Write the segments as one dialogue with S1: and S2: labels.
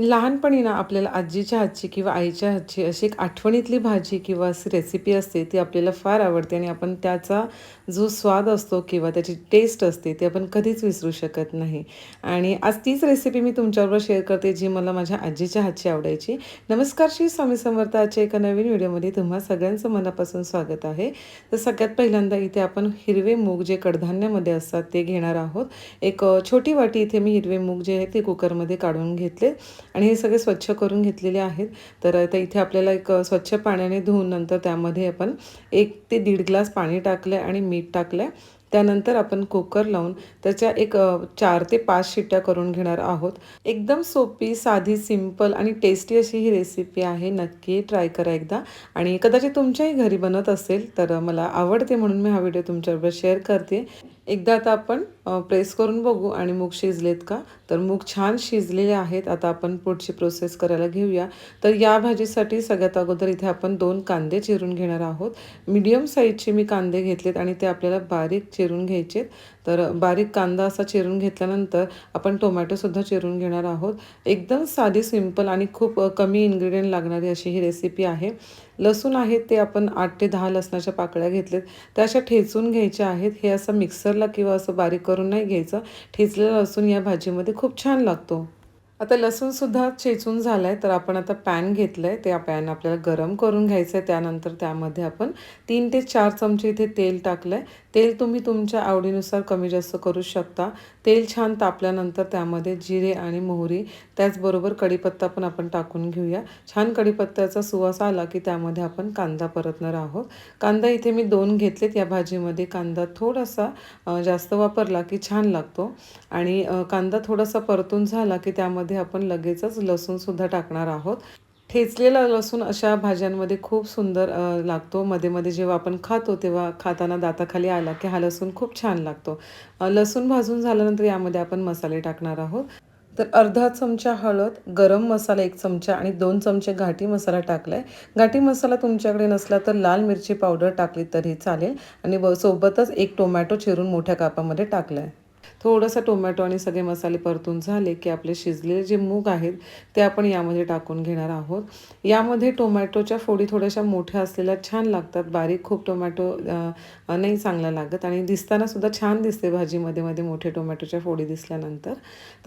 S1: लहानपणी ना आपल्याला आजीच्या हातची किंवा आईच्या हातची अशी एक आठवणीतली भाजी किंवा अशी रेसिपी असते ती आपल्याला फार आवडते आणि आपण त्याचा जो स्वाद असतो किंवा त्याची टेस्ट असते ती आपण कधीच विसरू शकत नाही. आणि आज तीच रेसिपी मी तुमच्याबरोबर शेअर करते जी मला माझ्या आजीच्या हातची आवडायची. नमस्कार श्री स्वामी समर्थ आजच्या एका नवीन व्हिडिओमध्ये तुम्हा सगळ्यांचं मनापासून स्वागत आहे. तर सगळ्यात पहिल्यांदा इथे आपण हिरवे मूग जे कडधान्यामध्ये असतात ते घेणार आहोत. एक छोटी वाटी इथे मी हिरवे मूग जे आहे ते कुकरमध्ये काढून घेतले. आणि हे सगळे स्वच्छ करून घेतलेले आहेत. तर आता इथे आपल्याला एक स्वच्छ पाण्याने धुवून नंतर त्यामध्ये आपण एक ते दीड ग्लास पाणी टाकलं आहे आणि मीठ टाकलं आहे त्यानंतर आपण कुकर लावून त्याच्या एक चार ते पाच शिट्ट्या करून घेणार आहोत. एकदम सोपी साधी सिंपल आणि टेस्टी अशी ही रेसिपी आहे. नक्की ट्राय करा एकदा. आणि कदाचित तुमच्याही घरी बनत असेल तर मला आवडते म्हणून मी हा व्हिडिओ तुमच्याबरोबर शेअर करते. एकदा आता आपण प्रेस करून बघू आणि मूग शिजलेत का? तर मूग छान शिजलेले आहेत. आता आपण पुढची प्रोसेस करायला घेऊया. तर या भाजीसाठी सगळ्यात अगोदर इथे आपण दोन कांदे चिरून घेणार आहोत. मीडियम साईजचे मी कांदे घेतलेत आणि ते आपल्याला बारीक चिरून घ्यायचेत. तर बारीक कांदा असा चिरून घेतल्यानंतर आपण टोमॅटोसुद्धा चिरून घेणार आहोत. एकदम साधी सिंपल आणि खूप कमी इन्ग्रेडियंट लागणारी अशी ही रेसिपी आहे. लसूण आहेत ते आपण आठ ते दहा लसणाच्या पाकळ्या घेतलेत. त्या अशा ठेचून घ्यायच्या आहेत. हे असं मिक्सरला किंवा असं बारीक करून नाही घ्यायचं. ठेचलेलं लसूण या भाजीमध्ये खूप छान लागतो. आता लसूणसुद्धा चेचून झाला आहे तर आपण आता पॅन घेतलं आहे त्या पॅन आपल्याला गरम करून घ्यायचं आहे त्यानंतर त्यामध्ये आपण तीन ते चार चमचे इथे तेल टाकलं आहे तेल तुम्ही तुमच्या आवडीनुसार कमी जास्त करू शकता. तेल छान तापल्यानंतर त्यामध्ये जिरे आणि मोहरी त्याचबरोबर कढीपत्ता पण आपण टाकून घेऊया. छान कढीपत्त्याचा सुवास आला की त्यामध्ये आपण कांदा परतणार आहोत. कांदा इथे मी दोन घेतलेत. या भाजीमध्ये कांदा थोडासा जास्त वापरला की छान लागतो. आणि कांदा थोडासा परतून झाला की त्यामध्ये आपण लगेचच लसूणसुद्धा टाकणार आहोत. ठेचलेला लसूण अशा भाज्यांमध्ये खूप सुंदर लागतो. मध्ये मध्ये जेव्हा आपण खातो तेव्हा खाताना दाताखाली आला की हा लसूण खूप छान लागतो. लसूण भाजून झाल्यानंतर यामध्ये आपण मसाले टाकणार आहोत. तर अर्धा चमचा हळद गरम मसाला एक चमचा आणि दोन चमचे घाटी मसाला टाकला आहे घाटी मसाला तुमच्याकडे नसला तर लाल मिरची पावडर टाकली तरी चालेल. आणि सोबतच एक टोमॅटो चिरून मोठ्या कापामध्ये टाकला आहे थोडंसं टोमॅटो आणि सगळे मसाले परतून झाले की आपले शिजलेले जे मूग आहेत ते आपण यामध्ये टाकून घेणार आहोत. यामध्ये टोमॅटोच्या फोडी थोड्याशा मोठ्या असलेल्या छान लागतात. बारीक खूप टोमॅटो नाही चांगला लागत आणि दिसतानासुद्धा छान दिसते भाजीमध्ये मध्ये मोठे टोमॅटोच्या फोडी दिसल्यानंतर.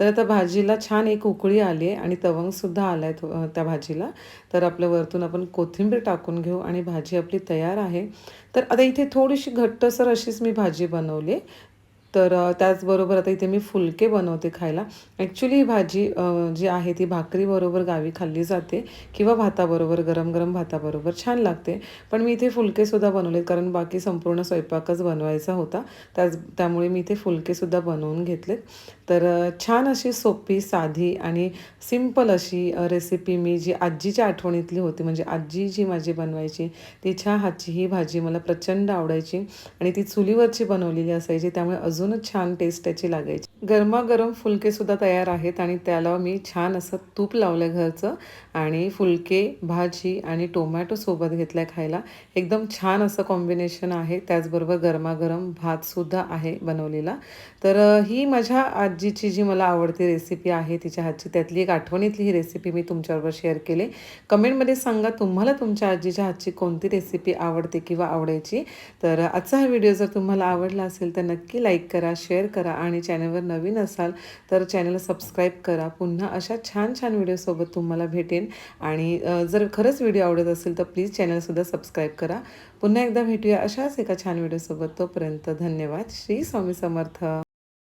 S1: तर आता भाजीला छान एक उकळी आली आहे आणि तवंगसुद्धा आला आहे त्या भाजीला. तर आपलं वरतून आपण कोथिंबीर टाकून घेऊ आणि भाजी आपली तयार आहे. तर आता इथे थोडीशी घट्टसर अशीच मी भाजी बनवली तर त्याचबरोबर आता इथे मी फुलके बनवते खायला. ॲक्च्युली ही भाजी जी आहे ती भाकरीबरोबर गावी खाल्ली जाते किंवा भाताबरोबर गरम गरम भाताबरोबर छान लागते. पण मी इथे फुलकेसुद्धा बनवले कारण बाकी संपूर्ण स्वयंपाकच बनवायचा होता. त्याच त्यामुळे मी इथे फुलकेसुद्धा बनवून घेतलेत. तर छान अशी सोपी साधी आणि सिंपल अशी रेसिपी मी जी आजीच्या आठवणीतली होती म्हणजे आजी जी माझी बनवायची तिच्या हातची ही भाजी मला प्रचंड आवडायची आणि ती चुलीवरची बनवलेली असायची त्यामुळे अजून अजूनच छान टेस्ट त्याची लागायची. गरमागरम फुलकेसुद्धा तयार आहेत आणि त्याला मी छान असं तूप लावलं घरचं आणि फुलके भाजी आणि टोमॅटो सोबत घेतल्या खायला. एकदम छान असं कॉम्बिनेशन आहे. त्याचबरोबर गरमागरम भातसुद्धा आहे बनवलेला. तर ही माझ्या आजीची जी मला आवडती रेसिपी आहे तिच्या हातची त्यातली एक आठवणीतली ही रेसिपी मी तुमच्याबरोबर शेअर केली. कमेंटमध्ये सांगा तुम्हाला तुमच्या आजीच्या हातची कोणती रेसिपी आवडते किंवा आवडायची. तर आजचा हा व्हिडिओ जर तुम्हाला आवडला असेल तर नक्की लाईक करा शेअर करा आणि चॅनलवर नवीन असाल तर चॅनल सबस्क्राईब करा. पुन्हा अशा छान छान व्हिडिओसोबत तुम्हाला भेटेन. आणि जर खरंच व्हिडिओ आवडत असेल तर प्लीज चॅनलसुद्धा सबस्क्राईब करा. पुन्हा एकदा भेटूया अशाच एका छान व्हिडिओसोबत तोपर्यंत धन्यवाद. श्री स्वामी समर्थ.